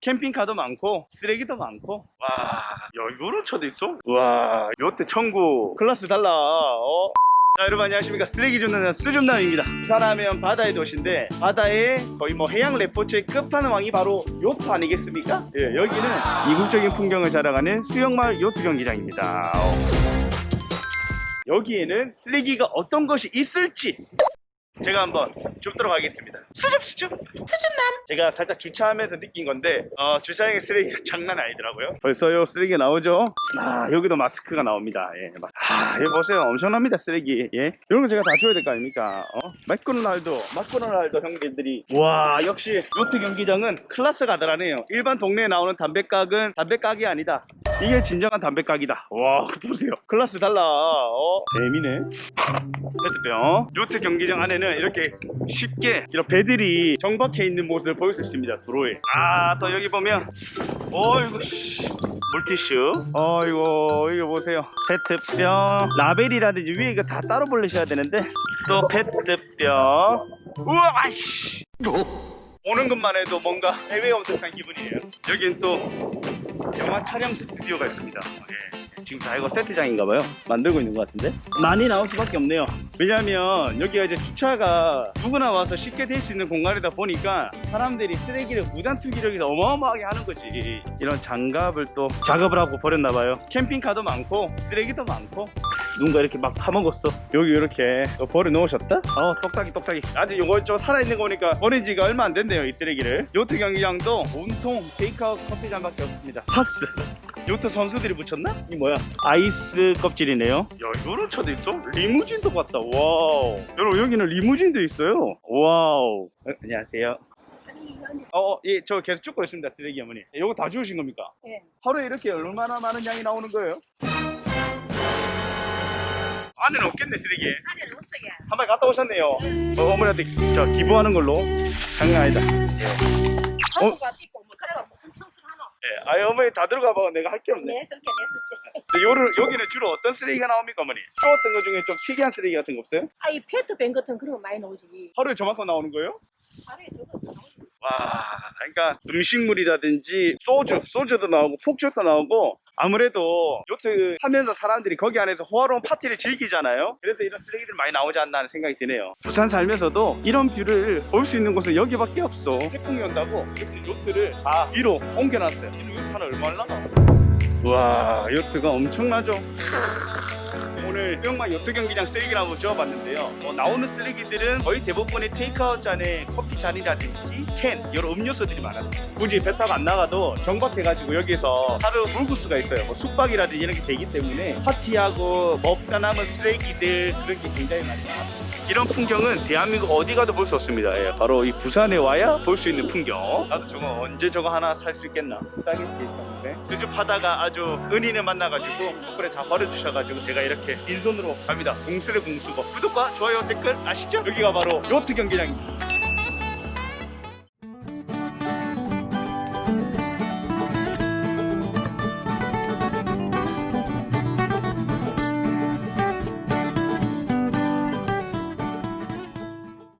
캠핑카도 많고 쓰레기도 많고 와 야, 이거는 쳐도 있어? 와 요때 천국 클래스 달라 어? 자 여러분 안녕하십니까 쓰레기 줍는 수줍남입니다 부산하면 바다의 도시인데 바다에 거의 뭐 해양 레포츠의 끝판왕이 바로 요트 아니겠습니까? 예, 여기는 이국적인 풍경을 자랑하는 수영마을 요트 경기장입니다 어. 여기에는 쓰레기가 어떤 것이 있을지 제가 한번 줍도록 하겠습니다. 수줍 수줍 수줍남. 제가 살짝 주차하면서 느낀 건데 어, 주차장에 쓰레기가 장난 아니더라고요. 벌써요 쓰레기 나오죠? 아 여기도 마스크가 나옵니다. 예, 마- 아 여기 보세요 엄청납니다 쓰레기. 예, 이런 거 제가 다 줘야 될 거 아닙니까? 어? 마크로날도 마크로날도 형제들이 와 역시 요트 경기장은 클래스가 다르네요. 일반 동네에 나오는 담배각은 담배각이 아니다. 이게 진정한 담배각이다. 와 보세요. 클래스 달라. 어? 재미네. 페트병 요트 경기장 안에는 이렇게 쉽게 이런 배들이 정박해 있는 모습을 볼수 있습니다 도로에. 아 또 여기 보면 어이구 씨. 물티슈. 어이구 이거 보세요. 페트병. 라벨이라든지 위에 이거 다 따로 벌리셔야 되는데. 또 페트병. 우와 아이씨. 오는 것만 해도 뭔가 해외 온 듯한 기분이에요. 여긴 또 영화 촬영 스튜디오가 있습니다. 예. 지금 다 이거 세트장인가봐요. 만들고 있는 것 같은데? 많이 나올 수밖에 없네요. 왜냐하면 여기가 이제 주차가 누구나 와서 쉽게 될 수 있는 공간이다 보니까 사람들이 쓰레기를 무단 투기력이 어마어마하게 하는 거지. 이런 장갑을 또 작업을 하고 버렸나봐요. 캠핑카도 많고 쓰레기도 많고 누군가 이렇게 막 파먹었어 여기 이렇게 또 버려 놓으셨다 어 똑딱이 똑딱이 아직 요거 좀 살아있는 거 보니까 버린 지가 얼마 안 됐네요 이 쓰레기를 요트 경기장도 온통 테이크아웃 커피잔밖에 없습니다 파스 요트 선수들이 붙였나? 이 뭐야? 아이스 껍질이네요. 야, 이거는 차도 있어? 리무진도 같다. 와우. 여러분, 여기는 리무진도 있어요. 와우. 어, 안녕하세요. 어, 어, 예, 저 계속 찍고 있습니다, 쓰레기 어머니. 예, 요거 다 주우신 겁니까? 예. 하루에 이렇게 얼마나 많은 양이 나오는 거예요? 안에는 없겠네, 쓰레기. 안에는 없어요. 한 마리 갔다 오셨네요. 어, 어머니한테 저 기부하는 걸로. 장난 아니다. 한국가 있고 뭐 그래가 무슨 청소를 하노? 예, 아이, 어머니 다 들어가 봐. 내가 할 게 없네. 내 쓸게 내 쓸게. 요를, 여기는 주로 어떤 쓰레기가 나옵니까, 어머니? 추웠던 것 중에 좀 특이한 쓰레기 같은 거 없어요? 아 이 페트병 같은 그런 거 많이 나오지. 하루에 저만큼 나오는 거예요? 하루에 저거 나오지. 와, 그러니까 음식물이라든지 소주, 소주도 나오고 폭주도 나오고 아무래도 요트 하면서 사람들이 거기 안에서 호화로운 파티를 즐기잖아요. 그래서 이런 쓰레기들 많이 나오지 않나 하는 생각이 드네요. 부산 살면서도 이런 뷰를 볼 수 있는 곳은 여기밖에 없어. 태풍이 온다고 요트, 요트를 다 위로 옮겨놨어요. 지금 요트 하나 얼마나 나? 와, 요트가 엄청나죠? 오늘 수영만 요트 경기장 쓰레기를 한번 지어봤는데요. 뭐 나오는 쓰레기들은 거의 대부분의 테이크아웃 잔에 커피 잔이라든지 캔, 여러 음료수들이 많았어요. 굳이 배 타고 안 나가도 정박해가지고 여기서 하루 묵을 수가 있어요. 뭐 숙박이라든지 이런 게 되기 때문에 파티하고 먹다 남은 쓰레기들 그런 게 굉장히 많이 나왔어요. 이런 풍경은 대한민국 어디 가도 볼 수 없습니다. 예, 바로 이 부산에 와야 볼 수 있는 풍경. 나도 저거 언제 저거 하나 살 수 있겠나? 싸겠지, 네. 수줍하다가 아주 은인을 만나가지고 덕분에 다 버려주셔가지고 제가 이렇게 빈손으로 갑니다. 공수를 공수고 구독과 좋아요 댓글 아시죠? 여기가 바로 요트 경기장입니다.